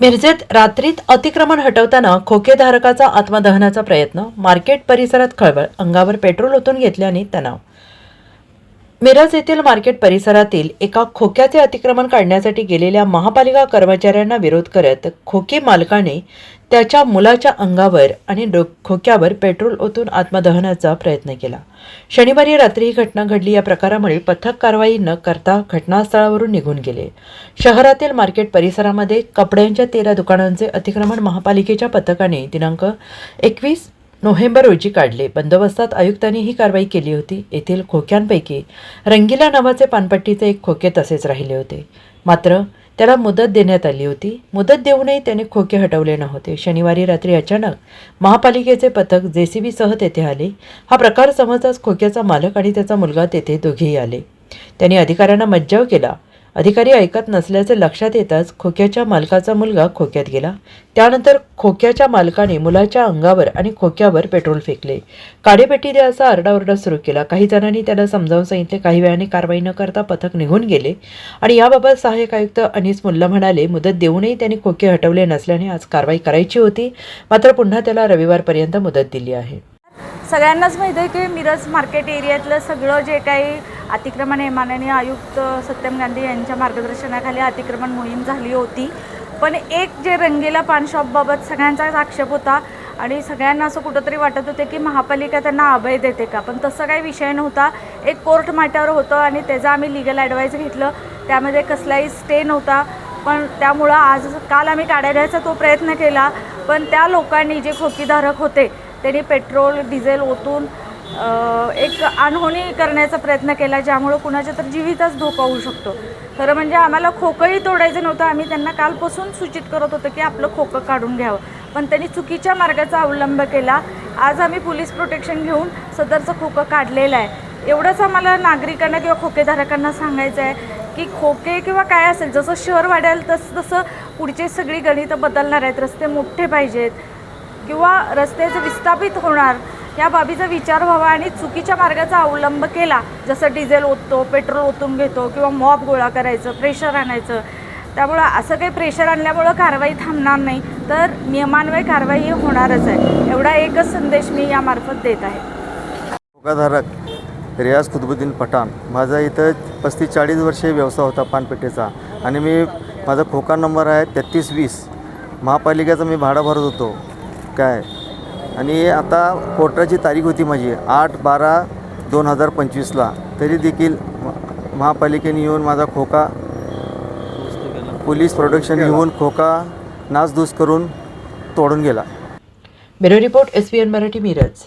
मिरजेत रात्रीत अतिक्रमण हटवताना खोकेधारकाचा आत्मदहनाचा प्रयत्न मार्केट परिसरात खळबळ अंगावर पेट्रोल ओतून घेतल्याने तणाव मिरज येथील मार्केट परिसरातील एका खोक्याचे अतिक्रमण काढण्यासाठी गेलेल्या महापालिका कर्मचाऱ्यांना विरोध करत खोके मालकाने त्याच्या मुलाच्या अंगावर आणि खोक्यावर पेट्रोल ओतून आत्मदहनाचा प्रयत्न केला. शनिवारी रात्री ही घटना घडली. या प्रकारामुळे पथक कारवाई न करता घटनास्थळावरून निघून गेले. शहरातील मार्केट परिसरामध्ये कपड्यांच्या तेरा दुकानांचे अतिक्रमण महापालिकेच्या पथकाने. दिनांक एकवीस नोव्हेंबर रोजी काढले. बंदोबस्तात आयुक्तांनी ही कारवाई केली होती. येथील खोक्यांपैकी रंगीला नावाचे पानपट्टीचे एक खोके तसेच राहिले होते. मात्र त्याला मुदत देण्यात आली होती. मुदत देऊनही त्याने खोके हटवले नव्हते. शनिवारी रात्री अचानक महापालिकेचे पथक जेसीबीसह तेथे आले. हा प्रकार समजताच खोक्याचा मालक आणि त्याचा मुलगा तेथे दोघेही आले. त्यांनी अधिकाऱ्यांना मज्जाव केला. अधिकारी ऐकत नसल्याचे लक्षात येताच खोक्याच्या मालकाचा मुलगा खोक्यात गेला. त्यानंतर खोक्याच्या मालकाने मुलाच्या अंगावर आणि खोक्यावर पेट्रोल फेकले. काडेपेटी द्या असा आरडाओरडा सुरू केला. काही जणांनी त्याला समजावून सांगितले काही वेळाने कारवाई न करता पथक निघून गेले. आणि याबाबत सहाय्यक आयुक्त अनिस मुल्ला म्हणाले मुदत देऊनही त्यांनी खोके हटवले नसल्याने आज कारवाई करायची होती. मात्र पुन्हा त्याला रविवारपर्यंत मुदत दिली आहे. सगळ्यांनाच माहिती आहे की मिरज मार्केट एरियातलं सगळं जे काही अतिक्रमण आहे माननीय आयुक्त सत्यम गांधी यांच्या मार्गदर्शनाखाली अतिक्रमण मोहीम झाली होती. पण एक जे रंगीला पानशॉपबाबत सगळ्यांचाच आक्षेप होता आणि सगळ्यांना असं कुठंतरी वाटत होते की महापालिका त्यांना अभय देते का? पण तसं काही विषय नव्हता. एक कोर्ट मॅटर होतं आणि त्याचा आम्ही लिगल ॲडवाईस घेतलं. त्यामध्ये कसलाही स्टे नव्हता. पण त्यामुळं आज काल आम्ही काढण्याचा तो प्रयत्न केला. पण त्या लोकांनी जे खोकीधारक होते त्यांनी पेट्रोल डिझेल ओतून एक अनहोणी करण्याचा प्रयत्न केला ज्यामुळं कुणाच्या तर जीवितच धोका होऊ शकतो. खरं म्हणजे आम्हाला खोकंही तोडायचं नव्हतं. आम्ही त्यांना कालपासून सूचित करत होतो की आपलं खोकं काढून घ्यावं. पण त्यांनी चुकीच्या मार्गाचा अवलंब केला. आज आम्ही पोलीस प्रोटेक्शन घेऊन सदरचं खोकं काढलेलं आहे. एवढंच आम्हाला नागरिकांना किंवा खोकेधारकांना सांगायचं आहे की खोके किंवा काय असेल जसं शहर वाढेल तसं तसं पुढची सगळी गणितं बदलणार आहेत. रस्ते मोठे पाहिजेत. किंवा रस्त्याचं विस्थापित होणार या बाबीचा विचार व्हावा आणि चुकीच्या मार्गाचा अवलंब केला. जसं डिझेल ओततो पेट्रोल ओतून घेतो किंवा मॉब गोळा करायचं प्रेशर आणायचं. त्यामुळं असं काही प्रेशर आणल्यामुळं कारवाई थांबणार नाही. तर नियमान्वये कारवाई ही होणारच आहे. एवढा एकच संदेश मी यामार्फत देत आहे. धोकाधारक रियाज कुतुबुद्दीन पठाण. माझा इथं पस्तीस चाळीस वर्षे व्यवसाय होता पानपेठेचा. आणि मी माझा खोका नंबर आहे तेहतीस वीस. महापालिकेचा मी भाडं भरत होतो. काय? आणि आता कोर्टाची तारीख होती माझी आठ बारा दोन हजार पंचवीसला. तरी देखील महापालिकेने येऊन माझा खोका पोलीस प्रोटेक्शन येऊन खोका नासधूस करून तोडून गेला. Bureau report S Marathi Miraj.